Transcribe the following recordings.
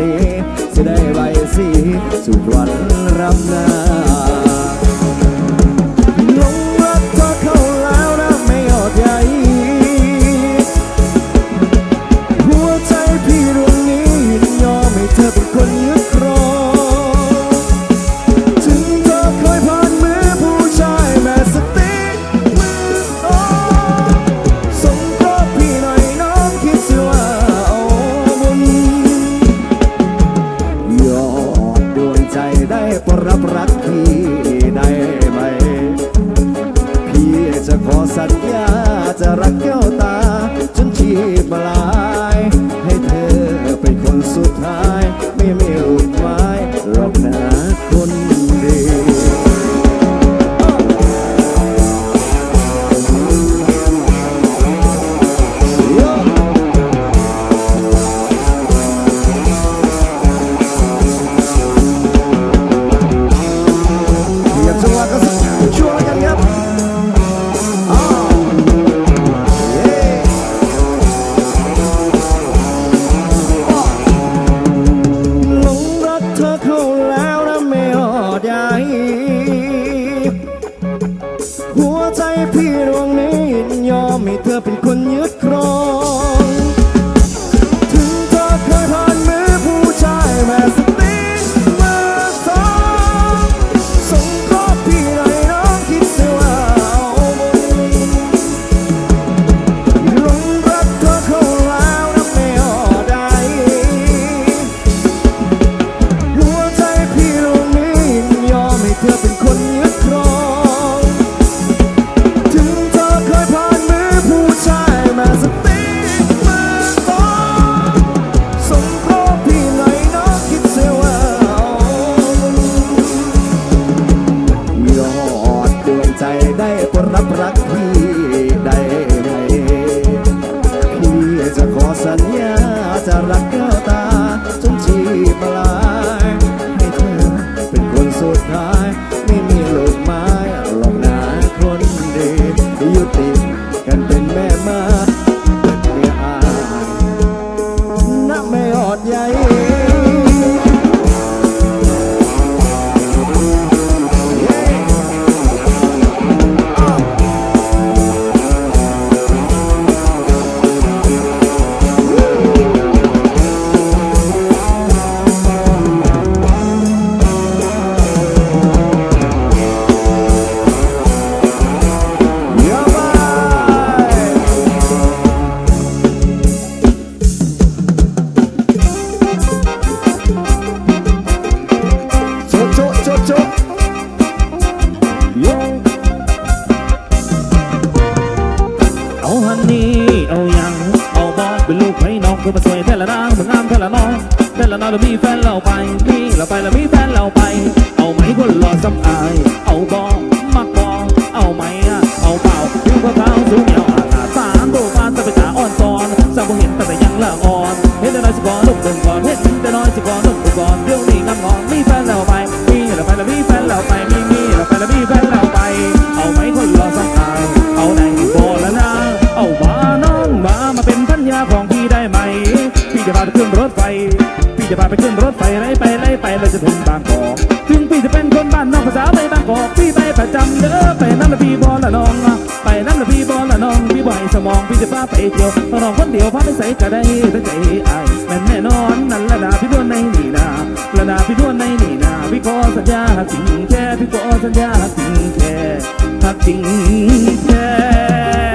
นี้จะได้ใบสีสุดวันรับนาลงรักก็เข้าแล้วนะไม่อดใหหัวใจพี่รู้ se arranque. เราแมีแฟนเราไปมีเราไปเราวมีแฟนเราไป เอาไหมคนหล่อซ้ำอาย เอาบองมาบองเอาไหมอะเอาเปล่าผิวเขาวสูงยาวอาหาสามโตมาตะไปตาอ่อนตอนสาวเห็นแต่ยังละอ่อนเห็นแต่น้อยสิบก้อนลูกหนึ่งก้อนเห็นแต่น้อยสิบก้อน พี่บ่อยสมองพี่จะพาไปเที่ยวน้องคนเดียวพาไปใส่ก็ได้ถ้าใจไอ้แม่นแน่นอนนั่นระดาพี่ด้วนในนี่นาระดาพี่ด้วนในนี่นาพี่ขอสัญญาจริงแค่พี่ขอสัญญาจริงแค่จริงแค่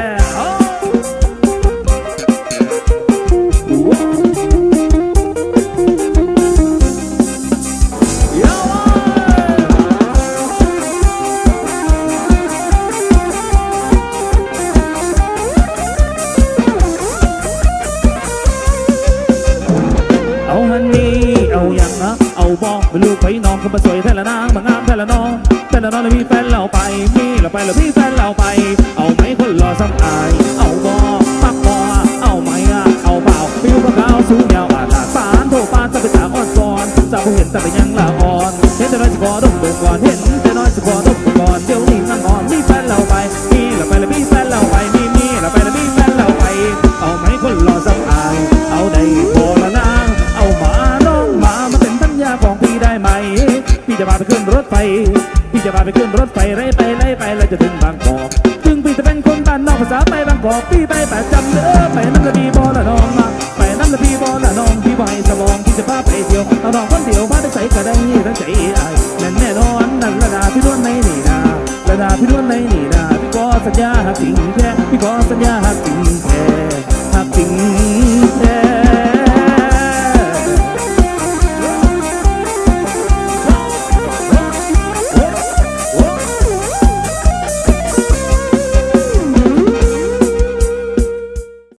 ฮันนี่เอาอย่างนะเอาบอกไม่รู้ไปน้องก็มาสวยแท่ละนางมางามแท่ละน้องแท่ละน้องแล้วมีแฟนเราไปมีเราไปแล้วพี่แฟนเราไป เอาไหมคนหล่อสำอายเอาบอกปักบอเอาไหมอะเอาเปล่าไฟิวปะกาสูงยาวอาลาสานโทรฟ้านจะไปตามอ่อนซอนจะผู้เห็นจะไปยังเรา พาไปขึ้นรถไฟไล่ไปไล่ไปแล้วจะถึงบางกอกถึงพี่จะเป็นคนบ้านนอกภาษาไปบางกอกพี่ไปประจำเด้อไปน้ำละพี่บอละน้องมาไปน้ำละพี่บอละน้องพี่ไหวสมองพี่จะพาไปเที่ยวเอาน้องคนเดียวมาได้ใส่ก็ได้ทั้งใจไอ้แน่นแน่นอนนั่นระดาพี่ล้วนในนี่นาระดาพี่ล้วนในนี่นาพี่ขอสัญญาหักจริงแท้พี่ขอสัญญาหักจริงแท้